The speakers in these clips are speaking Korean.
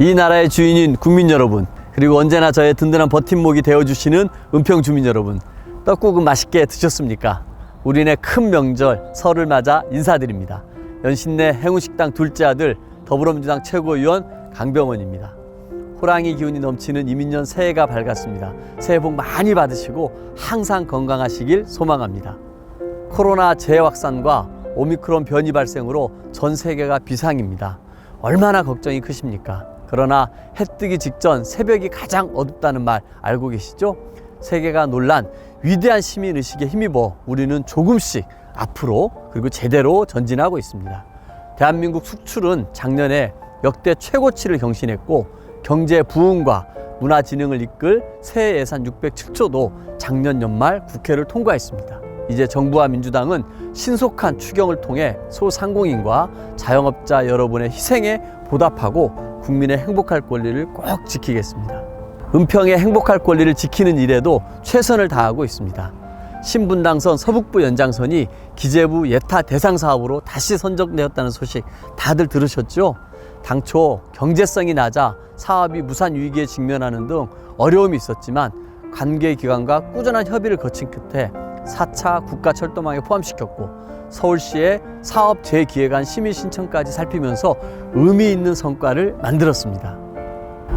이 나라의 주인인 국민 여러분, 그리고 언제나 저의 든든한 버팀목이 되어주시는 은평 주민 여러분, 떡국은 맛있게 드셨습니까? 우리네 큰 명절 설을 맞아 인사드립니다. 연신내 행운식당 둘째 아들 더불어민주당 최고위원 강병원입니다. 호랑이 기운이 넘치는 이민년 새해가 밝았습니다. 새해 복 많이 받으시고 항상 건강하시길 소망합니다. 코로나 재확산과 오미크론 변이 발생으로 전 세계가 비상입니다. 얼마나 걱정이 크십니까? 그러나 해 뜨기 직전 새벽이 가장 어둡다는 말 알고 계시죠? 세계가 놀란 위대한 시민 의식에 힘입어 우리는 조금씩 앞으로 그리고 제대로 전진하고 있습니다. 대한민국 수출은 작년에 역대 최고치를 경신했고 경제 부흥과 문화 진흥을 이끌 새해 예산 607조도 작년 연말 국회를 통과했습니다. 이제 정부와 민주당은 신속한 추경을 통해 소상공인과 자영업자 여러분의 희생에 보답하고 국민의 행복할 권리를 꼭 지키겠습니다. 은평의 행복할 권리를 지키는 일에도 최선을 다하고 있습니다. 신분당선 서북부 연장선이 기재부 예타 대상 사업으로 다시 선정되었다는 소식 다들 들으셨죠? 당초 경제성이 낮아 사업이 무산 위기에 직면하는 등 어려움이 있었지만 관계 기관과 꾸준한 협의를 거친 끝에 4차 국가철도망에 포함시켰고 서울시의 사업 재기획안 심의 신청까지 살피면서 의미 있는 성과를 만들었습니다.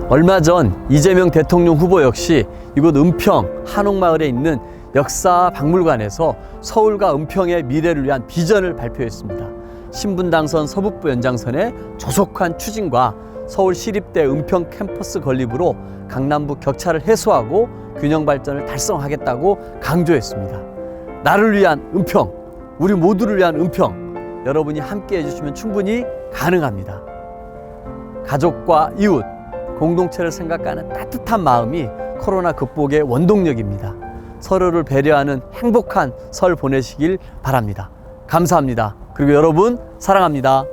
얼마 전 이재명 대통령 후보 역시 이곳 은평 한옥마을에 있는 역사 박물관에서 서울과 은평의 미래를 위한 비전을 발표했습니다. 신분 당선 서북부 연장선의 조속한 추진과 서울 시립대 은평 캠퍼스 건립으로 강남북 격차를 해소하고 균형 발전을 달성하겠다고 강조했습니다. 나를 위한 은평, 우리 모두를 위한 은평, 여러분이 함께 해주시면 충분히 가능합니다. 가족과 이웃, 공동체를 생각하는 따뜻한 마음이 코로나 극복의 원동력입니다. 서로를 배려하는 행복한 설 보내시길 바랍니다. 감사합니다. 그리고 여러분 사랑합니다.